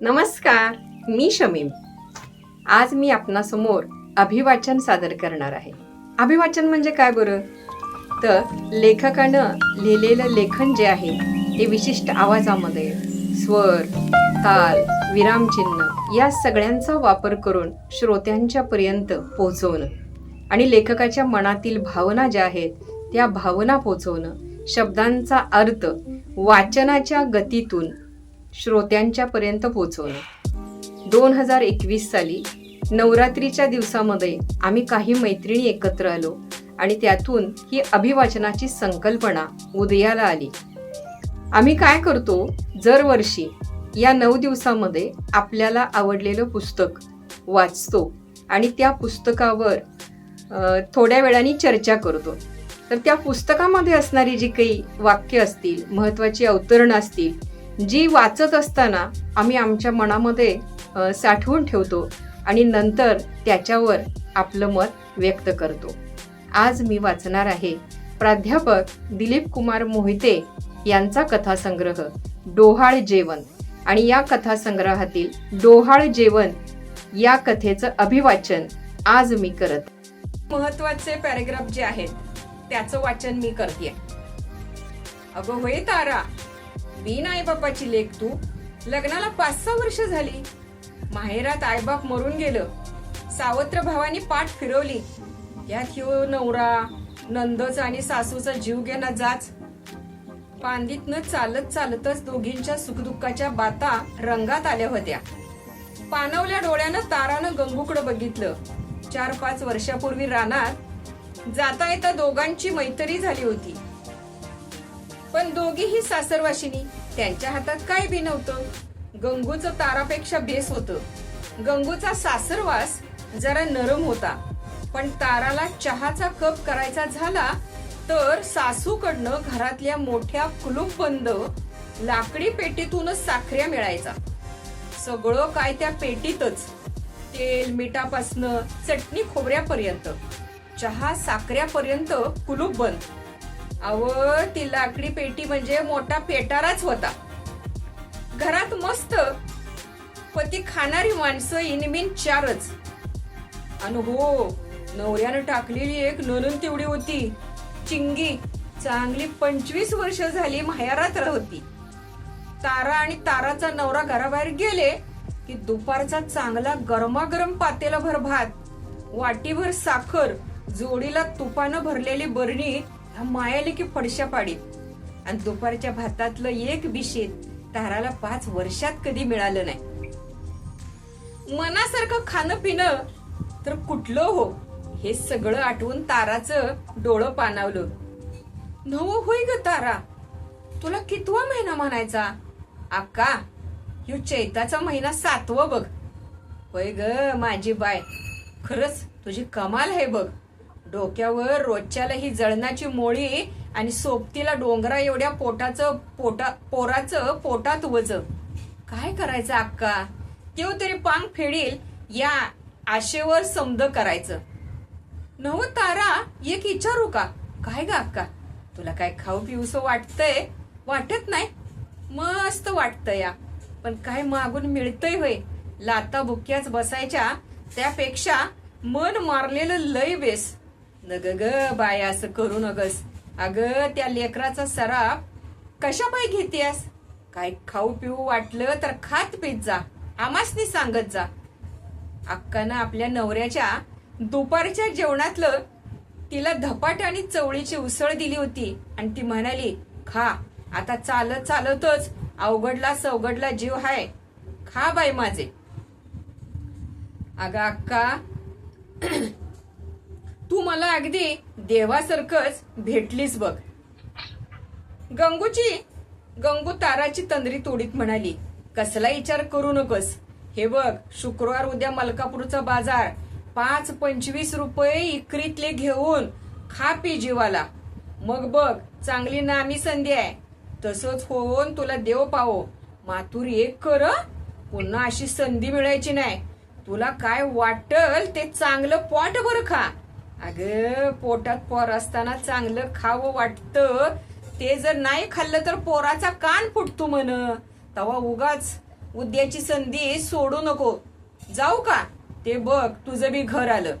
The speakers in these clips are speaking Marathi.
नमस्कार मी शमीम. आज मी आपणासमोर अभिवाचन सादर करणार आहे. अभिवाचन म्हणजे काय बरं तर लेखकानं लिहिलेलं लेखन जे आहे ते विशिष्ट आवाजामध्ये स्वर ताल विरामचिन्ह या सगळ्यांचा वापर करून श्रोत्यांच्या पर्यंत पोहोचवणं आणि लेखकाच्या मनातील भावना ज्या आहेत त्या भावना पोचवणं शब्दांचा अर्थ वाचनाच्या गतीतून श्रोत्यांच्यापर्यंत पोहोचवणं दोन हजार एकवीस साली नवरात्रीच्या दिवसामध्ये आम्ही काही मैत्रिणी एकत्र आलो आणि त्यातून ही अभिवाचनाची संकल्पना उदयाला आली. आम्ही काय करतो? दरवर्षी या नऊ दिवसामध्ये आपल्याला आवडलेलं पुस्तक वाचतो आणि त्या पुस्तकावर थोड्या वेळाने चर्चा करतो. तर त्या पुस्तकामध्ये असणारी जी काही वाक्य असतील महत्त्वाची अवतरणं असतील जी वाचत असताना आम्ही आमच्या मनामध्ये साठवून ठेवतो आणि नंतर त्याच्यावर आपलं मत व्यक्त करतो. आज मी वाचणार आहे प्राध्यापक दिलीप कुमार मोहिते यांचा कथासंग्रह डोहाळ जेवण. आणि या कथासंग्रहातील डोहाळ जेवण या कथेचं अभिवाचन आज मी करत महत्त्वाचे पॅरेग्राफ जे आहेत त्याचं वाचन मी करते अगं होय तारा. मी आईबापाची बापाची लेख तू. लग्नाला पाच सहा वर्ष झाली. माहेरात आईबाप मरून गेलं. सावत्र भावानी पाठ फिरवली. यात हिव नवरा नंदच आणि सासूचा जीव घेणं जाच. पांदीतनं चालत चालतच दोघींच्या सुखदुःखाच्या बाता रंगात आल्या होत्या. पानवल्या डोळ्यानं तारानं गंगूकडं बघितलं. चार पाच वर्षापूर्वी रानात जाता येता दोघांची मैत्री झाली होती. पण दोघीही सासरवाशिनी त्यांच्या हातात काय बी नव्हतं. गंगूचं तारापेक्षा बेस होतं. गंगूचा सासरवास जरा नरम होता. पण ताराला चहाचा कप करायचा झाला तर सासूकडनं घरातल्या मोठ्या कुलूप बंद लाकडी पेटीतूनच साखऱ्या मिळायचा. सगळं काय त्या पेटीतच. तेल मिठापासनं चटणी खोबऱ्यापर्यंत. चहा साखऱ्यापर्यंत कुलूप बंद अव ती लाकडी पेटी म्हणजे मोठा पेटाराच होता. घरात मस्त पती खाणारी माणसं इनमिन चारच. आणि हो नवऱ्यानं टाकलेली एक ननन तेवढी होती. चिंगी चांगली पंचवीस वर्ष झाली माहेरात होती. तारा आणि ताराचा नवरा घराबाहेर गेले की दुपारचा चांगला गरमागरम पातेला भर भात वाटीभर साखर जोडीला तुपानं भरलेली बरणी मायाली की फडशा पाडीत आणि दुपारच्या भातातलं एक बिशेत ताराला पाच वर्षात कधी मिळालं नाही. मनासारखं खाणं पिणं तर कुठलं हो? हे सगळं आठवून ताराचं डोळं पाणावलं. नव होय ग तारा. तुला कितवा महिना म्हणायचा? अक्का ह्यो चैताचा महिना सातवा बघ. होय ग माझी बाय. खरंच तुझी कमाल आहे बघ. डोक्यावर रोजच्याला ही जळणाची मोळी आणि सोबतीला डोंगरा एवढ्या पोटाचं पोटा पोराचं पोटात वज काय करायचं अक्का? तेव तरी पांग फेडील या आशेवर समद करायचं. नव तारा एक विचारू का? काय ग अक्का? तुला काय खाऊ पिऊस वाटतंय? वाटत नाही? मस्त वाटतं या. पण काय मागून मिळतंय होय? लाता बुक्याच बसायच्या त्यापेक्षा मन मारलेलं लय बेस न ग बाय असं करू नगस. अग त्या लेकराचा सराप कशा पाय घेतेस? काय खाऊ पिऊ वाटलं तर खात पीत जा. आमासनी सांगत जा. अक्कानं आपल्या नवऱ्याच्या दुपारच्या जेवणातलं तिला धपाट आणि चवळीची उसळ दिली होती. आणि ती म्हणाली खा आता चालत चालतच अवघडला सवघडला जीव हाय. खा बाई माझे. अगं अक्का तू मला अगदी देवासारखंच भेटलीस बघ. गंगूची गंगू ताराची तंद्री तोडीत म्हणाली कसला विचार करू नकोस. हे बघ शुक्रवार उद्या मलकापूरचा बाजार. पाच पंचवीस रुपये इकरीतले घेऊन खा पी जीवाला. मग बघ चांगली नामी संधी आहे. तसंच होऊन तुला देव पावो. मातूर एक कर पुन्हा अशी संधी मिळायची नाही. तुला काय वाटल ते चांगलं पॉट बरं खा. अग पोटात पोर असताना चांगलं खावं वाटतं. ते जर नाही खाल्लं तर पोराचा कान फुटतो म्हण. तवा उगाच उद्याची संधी सोडू नको. जाऊ का? ते बघ तुझं बी घर आलं.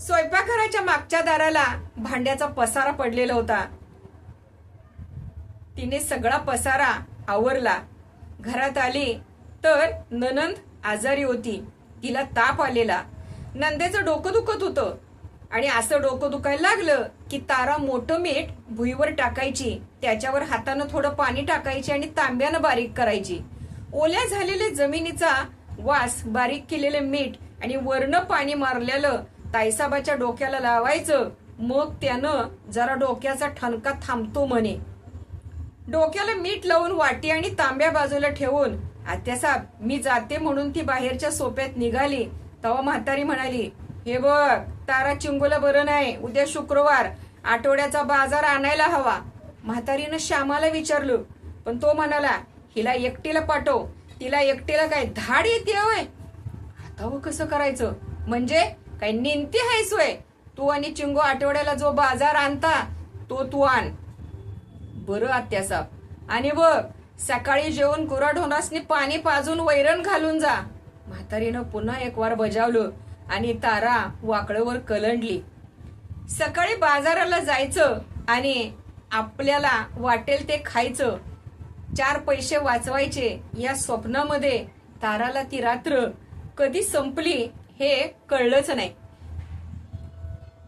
स्वयंपाकघराच्या मागच्या दाराला भांड्याचा पसारा पडलेला होता. तिने सगळा पसारा आवरला. घरात आली तर ननंद आजारी होती. तिला ताप आलेला. नंदेचं डोकं दुखत होतं. आणि असं डोकं दुखायला लागलं की तारा मोठं मीठ भुईवर टाकायची त्याच्यावर हातानं थोडं पाणी टाकायची आणि तांब्यानं बारीक करायची. ओल्या झालेले जमिनीचा वास बारीक केलेले मीठ आणि वरनं पाणी मारलेलं ताईसाबाच्या डोक्याला लावायचं. मग त्यानं जरा डोक्याचा ठणका थांबतो म्हणे. डोक्याला मीठ लावून वाटी आणि तांब्या बाजूला ठेवून आत्यासाब मी जाते म्हणून ती बाहेरच्या सोप्यात निघाली. तेव्हा म्हातारी म्हणाली हे बघ तारा चिंगूला बरं नाही. उद्या शुक्रवार आठवड्याचा बाजार आणायला हवा. म्हातारीनं श्यामाला विचारलं पण तो म्हणाला हिला एकटीला पाठव. तिला एकटीला काय धाड येते होय? आता हो कसं करायचं? म्हणजे काय नेमती आहे सोय तू आणि चिंगू आठवड्याला जो बाजार आणता तो तू आण. बरं आत्यासाब. आणि बघ सकाळी जेवण गुराढोरासनी पाणी पाजून वैरण घालून जा. म्हातारीनं पुन्हा एक वार बजावलं आणि तारा वाकडवर कलंडली. सकाळी बाजाराला जायचं आणि आपल्याला वाटेल ते खायचं. चार पैसे वाचवायचे या स्वप्नामध्ये ताराला ती रात्र कधी संपली हे कळलंच नाही.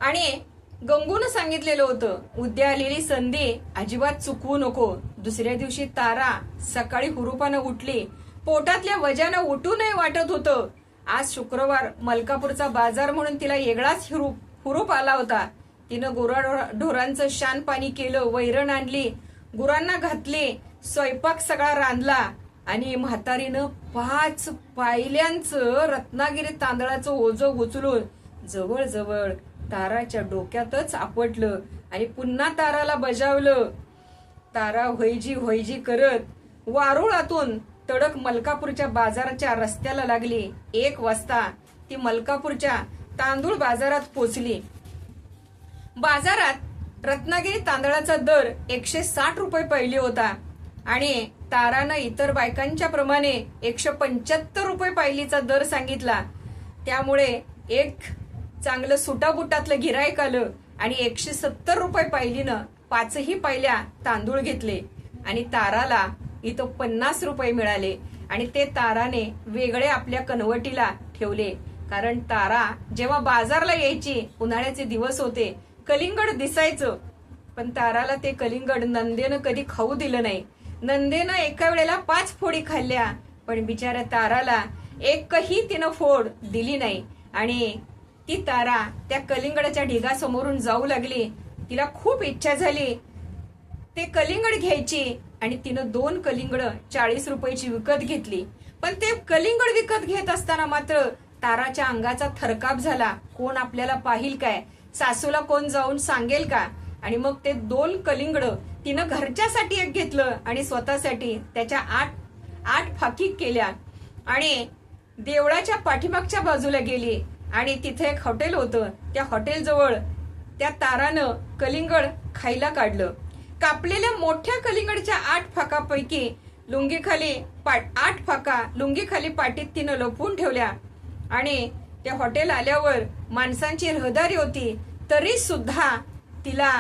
आणि गंगून सांगितलेलं होतं उद्या आलेली संधी अजिबात चुकवू नको. दुसऱ्या दिवशी तारा सकाळी हुरूपानं उठली पोटातल्या वजानं उठू नये वाटत होतं. आज शुक्रवार मलकापूरचा बाजार म्हणून तिला वेगळाच हुरूप हुरूप आला होता. तिनं गुरा ढोरांचं शान पाणी केलं वैरण आणली गुरांना घातले स्वयंपाक सगळा रांधला आणि म्हातारीनं पाच पायल्यांचं रत्नागिरी तांदळाचं ओझं उचलून जवळजवळ ताराच्या डोक्यातच आपटलं आणि पुन्हा ताराला बजावलं. तारा होयजी होयजी करत वारुळातून तडक मलकापूरच्या बाजाराच्या रस्त्याला लागली. एक वाजता ती मलकापूरच्या तांदूळ बाजारात पोचली बाजारात रत्नागिरी तांदळाचा दर एकशे साठ रुपये पाहिली होता आणि तारानं इतर बायकांच्या प्रमाणे एकशे पंच्याहत्तर रुपये पायलीचा दर सांगितला. त्यामुळे एक चांगलं सुटाबुटातलं गिरायक आलं आणि एकशे सत्तर रुपये पायलीनं पाचही पायल्या तांदूळ घेतले आणि ताराला इथं पन्नास रुपये मिळाले आणि ते ताराने वेगळे आपल्या कनवटीला ठेवले. कारण तारा जेव्हा बाजारला यायची उन्हाळ्याचे दिवस होते कलिंगड दिसायचं. पण ताराला ते कलिंगड नंदेनं कधी खाऊ दिलं नाही. नंदेनं एका वेळेला पाच फोडी खाल्ल्या पण बिचाऱ्या ताराला एकही तिनं फोड दिली नाही. आणि ती तारा त्या कलिंगडाच्या ढिगासमोरून जाऊ लागली. तिला खूप इच्छा झाली. ते कलिंगड घ्यायची आणि तिनं दोन कलिंगड चाळीस रुपयाची विकत घेतली. पण ते कलिंगड विकत घेत असताना मात्र ताराच्या अंगाचा थरकाप झाला. कोण आपल्याला पाहिल काय? सासूला कोण जाऊन सांगेल का? आणि मग ते दोन कलिंगड तिनं घरच्यासाठी एक घेतलं आणि स्वतःसाठी त्याच्या आठ आठ फाकी केल्या. आणि देवळाच्या पाठीमागच्या बाजूला गेली. आणि तिथे एक हॉटेल होतं. त्या हॉटेलजवळ त्या तारानं कलिंगड खायला काढलं. कापलेल्या मोठ्या कलिंगडच्या आठ फाकापैकी लुंगीखाली पाट आठ फाका लुंगीखाली पाटीत तिनं लपवून ठेवल्या. आणि त्या हॉटेल आल्यावर माणसांची रहदारी होती तरी सुद्धा तिला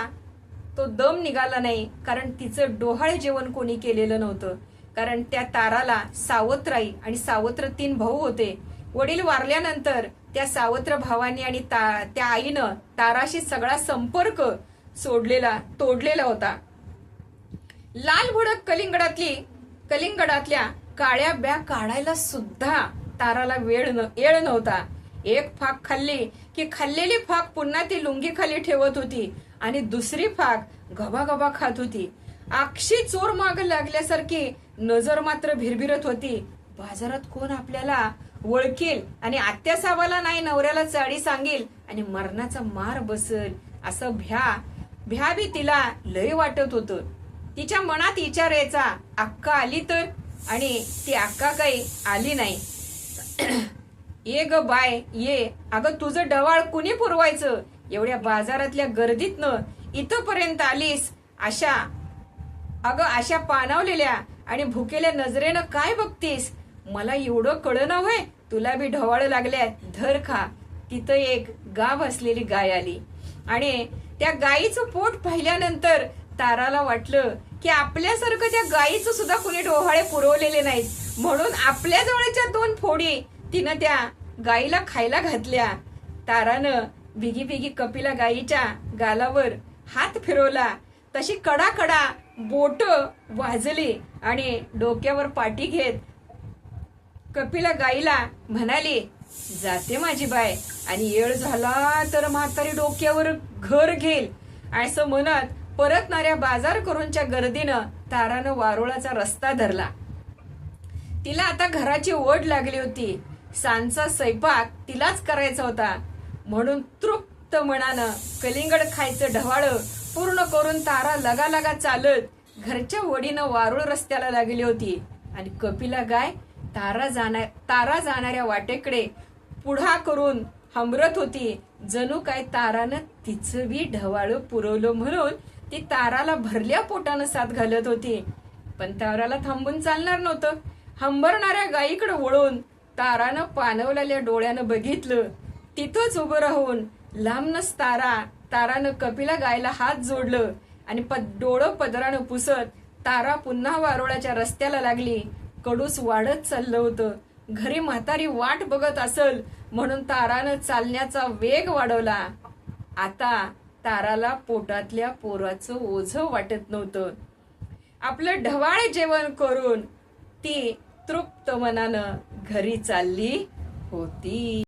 तो दम निघाला नाही कारण तिचं डोहाळे जेवण कोणी केलेलं नव्हतं. कारण त्या ताराला सावत्राई आणि सावत्र तीन भाऊ होते. वडील वारल्यानंतर त्या सावत्र भावानी आणि ता- त्या आईनं ताराशी सगळा संपर्क सोडलेला तोडलेला होता. लाल भुडक कलिंगडातली कलिंगडातल्या काळ्या ब्या काढायला सुद्धा ताराला वेळ न येळ नव्हता. एक फाक खाल्ली की खाल्लेली फाक पुन्हा ती लुंगी खाली ठेवत होती आणि दुसरी फाक गबागबा खात होती. आक्षी चोर माग लागल्यासारखी नजर मात्र भिरभिरत होती. बाजारात कोण आपल्याला ओळखील आणि आत्यासावाला नाही नवऱ्याला चाळी सांगेल आणि मरणाचा मार बसल असं भ्या भ्या बी तिला लय वाटत होतं. तिच्या मनात विचार यायचा अक्का आली तर? आणि ती अक्का काही आली नाही. ये ग बाय ये. अगं तुझं डवाळ कुणी पुरवायचं? एवढ्या बाजारातल्या गर्दीतनं इथंपर्यंत आलीस. अशा अगं अशा पानावलेल्या आणि भुकेल्या नजरेनं काय बघतीस? मला एवढं कळना होय तुला बी ढवाळ लागल्या धर खा. तिथं एक गाव असलेली गाय आली. आणि त्या गायीचं पोट पाहिल्यानंतर ताराला वाटलं की आपल्यासारखं त्या गायीचं सुद्धा कुणी डोहाळे पुरवलेले नाहीत. म्हणून आपल्या जवळच्या दोन फोडी तिनं त्या गायीला खायला घातल्या. तारानं बिगी बिगी कपिला गायीच्या गालावर हात फिरवला. तशी कडा कडा बोट वाजली आणि डोक्यावर पाठी घेत कपिला गाईला म्हणाली जाते माझी बाय आणि येळ झाला तर म्हातारी डोक्यावर घर घेईल. असं म्हणत परतणाऱ्या बाजार करूनच्या गर्दीनं तारानं वारुळाचा रस्ता धरला. तिला आता घराची ओढ लागली होती. सांचा स्वयंपाक तिलाच करायचा होता. म्हणून तृप्त मनानं कलिंगड खायचं ढवाळ पूर्ण करून तारा लगा लगा चालत घरच्या वडीनं वारुळ रस्त्याला लागली होती. आणि कपिला गाय तारा जाणार तारा जाणाऱ्या वाटेकडे पुढा करून हमरत होती. जणू काय तारानं तिचं बी ढवाळ पुरवलं म्हणून ती ताराला भरल्या पोटानं साथ घालत होती. पण ताराला थांबून चालणार नव्हतं. हंबरणाऱ्या गायीकडे वळून तारानं पाणवलेल्या डोळ्यानं बघितलं. तिथंच उभं राहून लांबनच तारा तारानं कपिला गायला हात जोडलं आणि पद डोळं पदरानं पुसत तारा पुन्हा वारोळाच्या रस्त्याला लागली. कडूस वाढत चाललं होतं. घरी म्हातारी वाट बघत असल म्हणून तारानं चालण्याचा वेग वाढवला. आता ताराला पोटातल्या पोराचं ओझं वाटत नव्हतं. आपलं ढवाळ जेवण करून ती तृप्त मनानं घरी चालली होती.